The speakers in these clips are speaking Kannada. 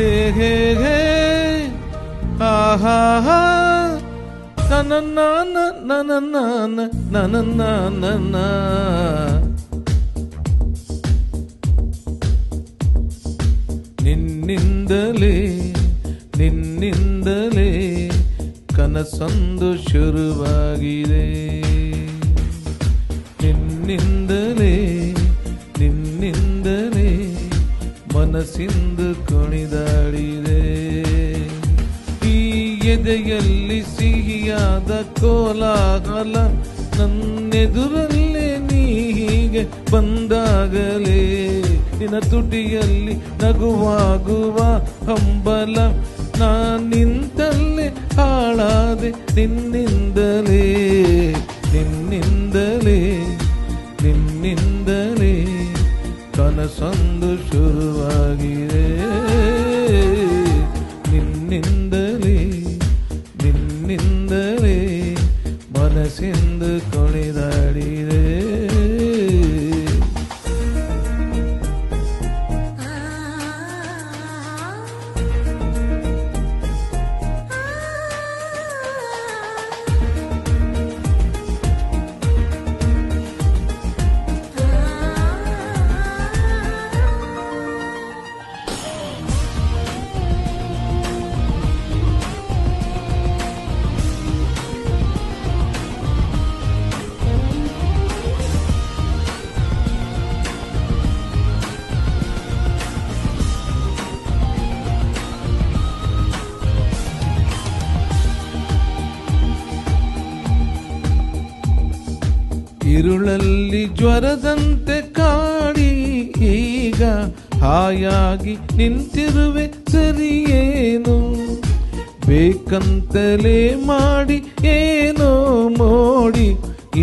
ಹೇ ಹೇ ಹೇ ಆಹಾ ನನ್ನ ನನ್ನ ನನ್ನ ನನ್ನ ನಿನ್ನಿಂದಲೇ ನಿನ್ನಿಂದಲೇ ಕನಸೊಂದು ಶುರುವಾಗಿದೆ ನಿನ್ನಿಂದಲೇ ನಿನ್ನಿಂದಲೇ ಮನಸ್ಸಿಂದು ಎದೆಯಲ್ಲಿ ಸಿಹಿಯಾದ ಕೋಲಾಹಲ ನನ್ನೆದುರಲ್ಲೇ ನೀ ಹೀಗೆ ಬಂದಾಗಲೇ ನಿನ್ನ ತುಟಿಯಲ್ಲಿ ನಗುವಾಗುವ ಹಂಬಲ ನಾ ನಿಂತಲ್ಲೇ ಹಾಳಾದೆ ನಿನ್ನಿಂದಲೇ ನಿನ್ನಿಂದಲೇ ನಿನ್ನಿಂದಲೇ. ಕನಸೊಂದು ಶುರುವಾಗಿದೆ. ಇರುಳಲ್ಲಿ ಜ್ವರದಂತೆ ಕಾಡಿ ಈಗ ಹಾಯಾಗಿ ನಿಂತಿರುವೆ ಸರಿಯೇನು ಬೇಕಂತಲೇ ಮಾಡಿ ಏನೋ ಮೋಡಿ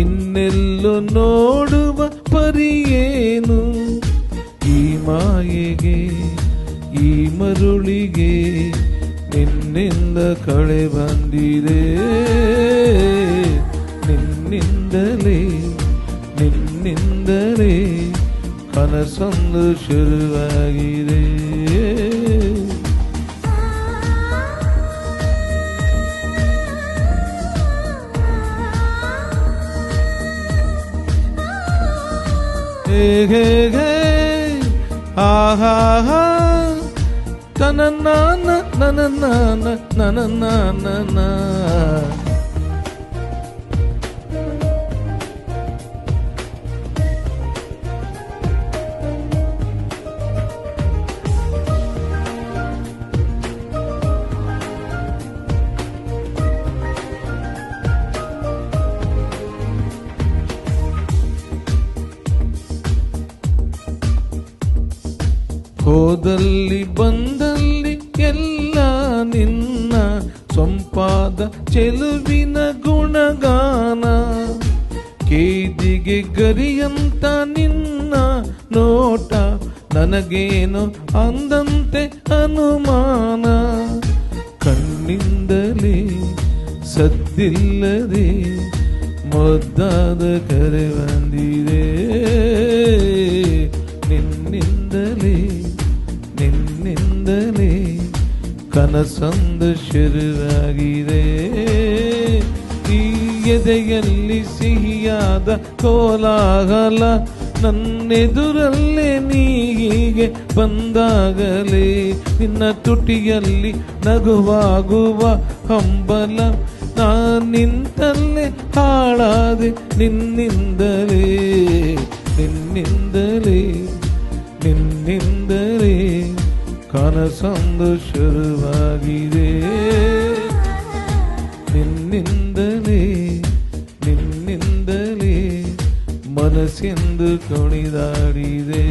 ಇನ್ನೆಲ್ಲೋ ನೋಡುವ ಪರಿಯೇನು ಈ ಮಾಯೆಗೆ ಈ ಮರುಳಿಗೆ ನಿನ್ನಿಂದ ಕಳೆ ಬಂದಿದೆ ನಿನ್ನಿಂದಲೇ ನಿನ್ನಿಂದಲೇ ಕನಸೊಂದು ಶುರುವಾಗಿದೆ ಹೇ ಹೇ ಹೇ ಆಹಾ ತನನ ನನ್ನ ನನ್ನ ನನ್ನ ಹೋದಲ್ಲಿ ಬಂದಲ್ಲಿ ಎಲ್ಲ ನಿನ್ನ ಸೊಂಪಾದ ಚೆಲುವಿನ ಗುಣಗಾನ. ಕೇದಿಗೆ ಗರಿಯಂತ ನಿನ್ನ ನೋಟ ನನಗೇನು ಅಂದಂತೆ ಅನುಮಾನ. ಕಣ್ಣಿಂದಲೇ ಸದ್ದಿಲ್ಲದೆ ಮೊದ್ದಾದ ಕರೆ ಬಂದಿದೆ. ನಿನ್ನಿಂದಲೇ ಕನಸೊಂದು ಶುರುವಾಗಿದೆ ಈ ಎದೆಯಲ್ಲಿ ಸಿಹಿಯಾದ ಕೋಲಾಹಲ ನನ್ನೆದುರಲ್ಲೇ ನೀ ಹೀಗೆ ಬಂದಾಗಲೇ ನಿನ್ನ ತುಟಿಯಲ್ಲಿ ನಗುವಾಗುವ ಹಂಬಲ ನಿಂತಲ್ಲೇ ಹಾಳಾದೆ ನಿನ್ನಿಂದಲೇ ನಿನ್ನಿಂದಲೇ ಶುರುವಾಗಿದೆ. ನಿನ್ನಿಂದಲೇ ನಿನ್ನಿಂದಲೇ ಮನಸ್ಸೆಂದು ಕುಣಿದಾಡಿದೆ.